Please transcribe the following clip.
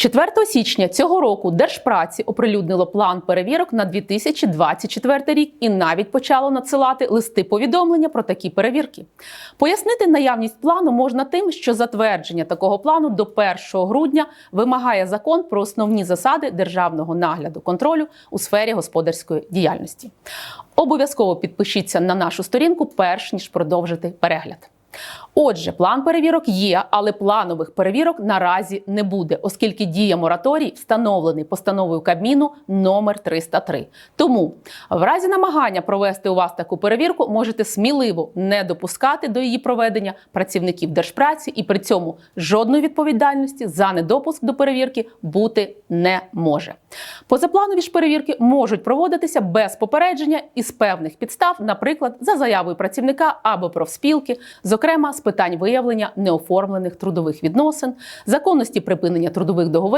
4 січня цього року Держпраці оприлюднило план перевірок на 2024 рік і навіть почало надсилати листи повідомлення про такі перевірки. Пояснити наявність плану можна тим, що затвердження такого плану до 1 грудня вимагає закон про основні засади державного нагляду контролю у сфері господарської діяльності. Обов'язково підпишіться на нашу сторінку, перш ніж продовжити перегляд. Отже, план перевірок є, але планових перевірок наразі не буде, оскільки діє мораторій встановлений постановою Кабміну номер 303. Тому в разі намагання провести у вас таку перевірку можете сміливо не допускати до її проведення працівників держпраці, і при цьому жодної відповідальності за недопуск до перевірки бути не може. Позапланові ж перевірки можуть проводитися без попередження і з певних підстав, наприклад, за заявою працівника або профспілки, зокрема з питань виявлення неоформлених трудових відносин, законності припинення трудових договорів.